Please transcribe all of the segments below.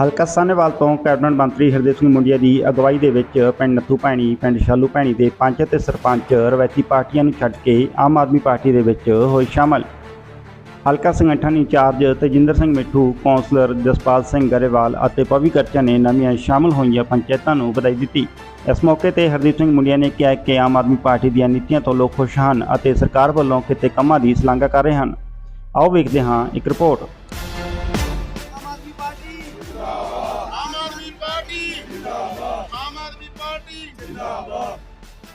ਹਲਕਾ ਸਾਹਨੇਵਾਲ ਤੋਂ ਕੈਬਨਿਟ ਮੰਤਰੀ ਹਰਦੇਵ ਸਿੰਘ ਮੁੰਡਿਆ ਦੀ ਅਗਵਾਈ ਦੇ ਵਿੱਚ ਪਿੰਡ ਨੱਥੂ ਭੈਣੀ, ਪਿੰਡ ਸ਼ਾਲੂ ਭੈਣੀ ਦੇ ਪੰਚ ਅਤੇ ਸਰਪੰਚ ਰਵਾਇਤੀ ਪਾਰਟੀਆਂ ਨੂੰ ਛੱਡ ਕੇ ਆਮ ਆਦਮੀ ਪਾਰਟੀ ਦੇ ਵਿੱਚ ਹੋਏ ਸ਼ਾਮਲ। ਹਲਕਾ ਸੰਗਠਨ ਇੰਚਾਰਜ ਤੇਜਿੰਦਰ ਸਿੰਘ ਮਿੱਠੂ, ਕੌਂਸਲਰ ਜਸਪਾਲ ਸਿੰਘ ਗਰੇਵਾਲ ਅਤੇ ਪਵੀ ਕਰਚਾ ਨੇ ਨਵੀਆਂ ਸ਼ਾਮਲ ਹੋਈਆਂ ਪੰਚਾਇਤਾਂ ਨੂੰ ਵਧਾਈ ਦਿੱਤੀ। ਇਸ ਮੌਕੇ ਤੇ ਹਰਦੀਪ ਸਿੰਘ ਮੁੰਡਿਆ ਨੇ ਕਿਹਾ ਕਿ ਆਮ ਆਦਮੀ ਪਾਰਟੀ ਦੀਆਂ ਨੀਤੀਆਂ ਤੋਂ ਲੋਕ ਖੁਸ਼ ਹਨ ਅਤੇ ਸਰਕਾਰ ਵੱਲੋਂ ਕਿਤੇ ਕੰਮਾਂ ਦੀ ਸ਼ਲਾਘਾ ਕਰ ਰਹੇ ਹਨ। ਆਓ ਵੇਖਦੇ ਹਾਂ ਇੱਕ ਰਿਪੋਰਟ। ਜਿੰਦਾਬਾਦ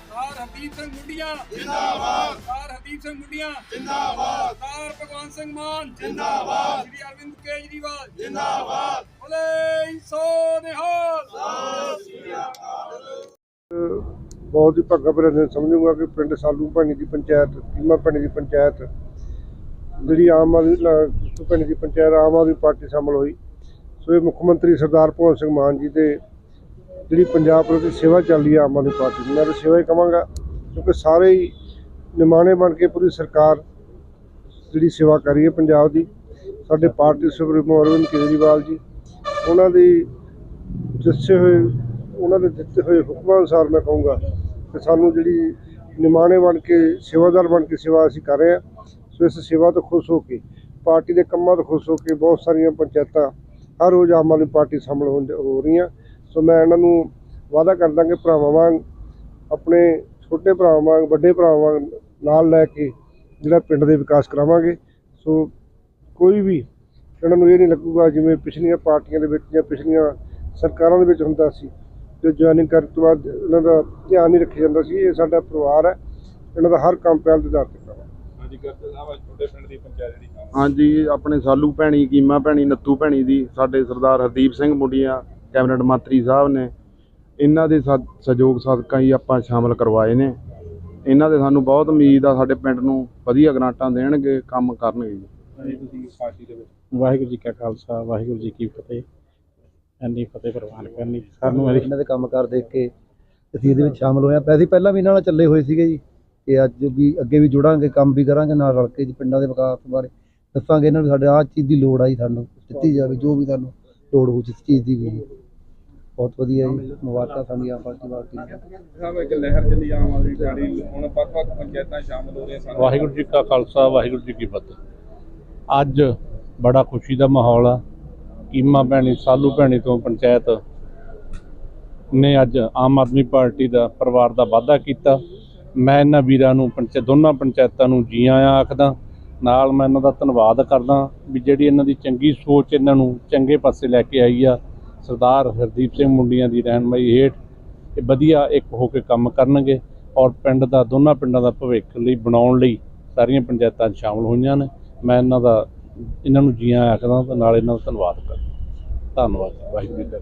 ਸਰ ਹਰਦੀਪ ਸਿੰਘ ਮੁੰਡੀਆਂ। ਜਿੰਦਾਬਾਦ। ਸਰ ਹਰਦੀਪ ਸਿੰਘ ਮੁੰਡੀਆਂ। ਜਿੰਦਾਬਾਦ। ਸਰ ਭਗਵੰਤ ਸਿੰਘ ਮਾਨ। ਜਿੰਦਾਬਾਦ। ਸ੍ਰੀ ਅਰਵਿੰਦ ਕੇਜਰੀਵਾਲ। ਜਿੰਦਾਬਾਦ। ਬੋਲੇ ਸੋ ਨਿਹਾਲ। ਬਹੁਤ ਹੀ ਭਾਗਾ ਭਰਿਆ ਸਮਝੂਗਾ ਕਿ ਪਿੰਡ ਸਾਲੂ ਭਾਣੀ ਦੀ ਪੰਚਾਇਤ ਕੀਮਾ ਭਾਣੀ ਦੀ ਪੰਚਾਇਤ ਜਿਹੜੀ ਆਮ ਆਦਮੀ ਭਾਣੀ ਦੀ ਪੰਚਾਇਤ ਆਮ ਆਦਮੀ ਪਾਰਟੀ ਸ਼ਾਮਲ ਹੋਈ। ਸੋ ਇਹ ਮੁੱਖ ਮੰਤਰੀ ਸਰਦਾਰ ਭਗਵੰਤ ਸਿੰਘ ਮਾਨ ਜੀ ਦੇ ਜਿਹੜੀ ਪੰਜਾਬ ਪ੍ਰਤੀ ਸੇਵਾ ਚੱਲ ਰਹੀ ਹੈ ਆਮ ਆਦਮੀ ਪਾਰਟੀ ਦੀ, ਮੈਂ ਤਾਂ ਸੇਵਾ ਹੀ ਕਵਾਂਗਾ, ਕਿਉਂਕਿ ਸਾਰੇ ਹੀ ਨਿਮਾਣੇ ਬਣ ਕੇ ਪੂਰੀ ਸਰਕਾਰ ਜਿਹੜੀ ਸੇਵਾ ਕਰ ਰਹੀ ਹੈ ਪੰਜਾਬ ਦੀ। ਸਾਡੇ ਪਾਰਟੀ ਸੁਪਰੀਮੋ ਅਰਵਿੰਦ ਕੇਜਰੀਵਾਲ ਜੀ, ਉਹਨਾਂ ਦੀ ਦੱਸੇ ਹੋਏ, ਉਹਨਾਂ ਦੇ ਦਿੱਤੇ ਹੋਏ ਹੁਕਮਾਂ ਅਨੁਸਾਰ ਮੈਂ ਕਹੂੰਗਾ ਕਿ ਸਾਨੂੰ ਜਿਹੜੀ ਨਿਮਾਣੇ ਬਣ ਕੇ, ਸੇਵਾਦਾਰ ਬਣ ਕੇ ਸੇਵਾ ਅਸੀਂ ਕਰ ਰਹੇ ਹਾਂ, ਸੋ ਇਸ ਸੇਵਾ ਤੋਂ ਖੁਸ਼ ਹੋ ਕੇ, ਪਾਰਟੀ ਦੇ ਕੰਮਾਂ ਤੋਂ ਖੁਸ਼ ਹੋ ਕੇ ਬਹੁਤ ਸਾਰੀਆਂ ਪੰਚਾਇਤਾਂ ਹਰ ਰੋਜ਼ ਆਮ ਆਦਮੀ ਪਾਰਟੀ ਸ਼ਾਮਲ ਹੋ ਰਹੀਆਂ। ਸੋ ਮੈਂ ਇਹਨਾਂ ਨੂੰ ਵਾਅਦਾ ਕਰਦਾ ਕਿ ਭਰਾਵਾਂ ਵਾਂਗ ਆਪਣੇ ਛੋਟੇ ਭਰਾਵਾਂ ਵਾਂਗ ਵੱਡੇ ਭਰਾਵਾਂ ਵਾਂਗ ਨਾਲ ਲੈ ਕੇ ਜਿਹੜਾ ਪਿੰਡ ਦੇ ਵਿਕਾਸ ਕਰਾਵਾਂਗੇ। ਸੋ ਕੋਈ ਵੀ ਇਹਨਾਂ ਨੂੰ ਇਹ ਨਹੀਂ ਲੱਗੂਗਾ ਜਿਵੇਂ ਪਿਛਲੀਆਂ ਪਾਰਟੀਆਂ ਦੇ ਵਿੱਚ ਜਾਂ ਪਿਛਲੀਆਂ ਸਰਕਾਰਾਂ ਦੇ ਵਿੱਚ ਹੁੰਦਾ ਸੀ ਤੇ ਜੁਆਇਨਿੰਗ ਕਰਨ ਤੋਂ ਬਾਅਦ ਇਹਨਾਂ ਦਾ ਧਿਆਨ ਨਹੀਂ ਰੱਖਿਆ ਜਾਂਦਾ ਸੀ। ਇਹ ਸਾਡਾ ਪਰਿਵਾਰ ਹੈ। ਇਹਨਾਂ ਦਾ ਹਰ ਕੰਮ ਪਹਿਲ ਦੇ ਆਧਾਰ ਤੇ ਕਰਾਂਗੇ ਹਾਂਜੀ ਕਰਦੇ ਸਾਹਿਬ ਤੁਹਾਡੇ ਪਿੰਡ ਦੀ ਪੰਚਾਇਤ ਜਿਹੜੀ ਕੰਮ ਹਾਂਜੀ ਆਪਣੇ ਸਾਲੂ ਭੈਣੀ ਕੀਮਾ ਭੈਣੀ ਨੱਤੂ ਭੈਣੀ ਦੀ ਸਾਡੇ ਸਰਦਾਰ ਹਰਦੀਪ ਸਿੰਘ ਮੁੰਡੀਆਂ ਕੈਬਨਿਟ ਮੰਤਰੀ ਸਾਹਿਬ ਨੇ ਇਹਨਾਂ ਦੇ ਸਹਿਯੋਗ ਸਦਕਾ ਹੀ ਆਪਾਂ ਸ਼ਾਮਲ ਕਰਵਾਏ ਨੇ। ਇਹਨਾਂ ਦੇ ਸਾਨੂੰ ਬਹੁਤ ਉਮੀਦ ਆ ਸਾਡੇ ਪਿੰਡ ਨੂੰ ਵਧੀਆ ਗ੍ਰਾਂਟਾਂ ਦੇਣਗੇ ਕੰਮ ਕਰਨਗੇ ਜੀ। ਹਾਂਜੀ ਤੁਸੀਂ ਪਾਰਟੀ ਦੇ ਵਿੱਚ। ਵਾਹਿਗੁਰੂ ਜੀ ਕਾ ਖਾਲਸਾ ਵਾਹਿਗੁਰੂ ਜੀ ਕੀ ਫਤਿਹ। ਇੰਨੀ ਫਤਿਹ ਪ੍ਰਵਾਨ ਕਰਨੀ ਸਾਨੂੰ ਇਹਦੀ ਇਹਨਾਂ ਦੇ ਕੰਮ ਕਰ ਦੇਖ ਕੇ ਅਸੀਂ ਇਹਦੇ ਵਿੱਚ ਸ਼ਾਮਲ ਹੋਏ ਹਾਂ ਅਸੀਂ ਪਹਿਲਾਂ ਵੀ ਇਹਨਾਂ ਨਾਲ ਚੱਲੇ ਹੋਏ ਸੀਗੇ ਜੀ ਤੇ ਅੱਜ ਵੀ ਅੱਗੇ ਵੀ ਜੁੜਾਂਗੇ ਕੰਮ ਵੀ ਕਰਾਂਗੇ ਨਾਲ ਰਲ ਕੇ ਜੀ ਪਿੰਡਾਂ ਦੇ ਵਿਕਾਸ ਬਾਰੇ ਦੱਸਾਂਗੇ ਇਹਨਾਂ ਨੂੰ ਸਾਡੇ ਆਹ ਚੀਜ਼ ਦੀ ਲੋੜ ਆ ਜੀ ਸਾਨੂੰ ਦਿੱਤੀ ਜਾਵੇ ਜੋ ਵੀ ਸਾਨੂੰ ਲੋੜ ਹੋ ਜਿਸ ਚੀਜ਼ ਦੀ ਵੀ ਬਹੁਤ ਵਧੀਆ ਜੀ ਮੁਬਾਰਕਾਂ ਸਾਡੀਆਂ ਪਾਰਟੀ ਪਾਰਟੀ ਨੂੰ ਸਾਹਿਬ ਇੱਕ ਲਹਿਰ ਚੱਲੀ ਆਮ ਆਦਮੀ ਪਾਰਟੀ ਹੁਣ ਵੱਖ-ਵੱਖ ਪੰਚਾਇਤਾਂ ਸ਼ਾਮਲ ਹੋ ਰਹੀਆਂ ਸਾਨੂੰ। ਵਾਹਿਗੁਰੂ ਜੀ ਕਾ ਖਾਲਸਾ ਵਾਹਿਗੁਰੂ ਜੀ ਕੀ ਫਤਿਹ। ਅੱਜ ਬੜਾ ਖੁਸ਼ੀ ਦਾ ਮਾਹੌਲ ਆ। ਕੀਮਾ ਭੈਣੀ ਸਾਲੂ ਭੈਣੀ ਤੋਂ ਪੰਚਾਇਤ ਨੇ ਅੱਜ ਆਮ ਆਦਮੀ ਪਾਰਟੀ ਦਾ ਪਰਿਵਾਰ ਦਾ ਵਾਅਦਾ ਕੀਤਾ। ਮੈਂ ਇਹਨਾਂ ਵੀਰਾਂ ਨੂੰ ਪੰਚਾਇਤ ਦੋਨਾਂ ਪੰਚਾਇਤਾਂ ਨੂੰ ਜੀ ਆਇਆਂ ਆਖਦਾ। ਨਾਲ ਮੈਂ ਇਹਨਾਂ ਦਾ ਧੰਨਵਾਦ ਕਰਦਾ ਵੀ ਜਿਹੜੀ ਇਹਨਾਂ ਦੀ ਚੰਗੀ ਸੋਚ ਇਹਨਾਂ ਨੂੰ ਚੰਗੇ ਪਾਸੇ ਲੈ ਕੇ ਆਈ ਆ। ਸਰਦਾਰ ਹਰਦੀਪ ਸਿੰਘ ਮੁੰਡੀਆਂ ਦੀ ਰਹਿਨਮਾਈ ਹੇਠ ਇਹ ਵਧੀਆ ਇੱਕ ਹੋ ਕੇ ਕੰਮ ਕਰਨਗੇ ਔਰ ਪਿੰਡ ਦਾ, ਦੋਨਾਂ ਪਿੰਡਾਂ ਦਾ ਭਵਿੱਖ ਲਈ ਬਣਾਉਣ ਲਈ ਸਾਰੀਆਂ ਪੰਚਾਇਤਾਂ 'ਚ ਸ਼ਾਮਲ ਹੋਈਆਂ ਨੇ। ਮੈਂ ਇਹਨਾਂ ਦਾ, ਇਹਨਾਂ ਨੂੰ ਜੀਆਂ ਆਖਦਾ ਤੇ ਨਾਲ ਇਹਨਾਂ ਦਾ ਧੰਨਵਾਦ ਕਰਦਾ। ਧੰਨਵਾਦ, ਵਾਹਿਗੁਰੂ ਜੀ ਕਾ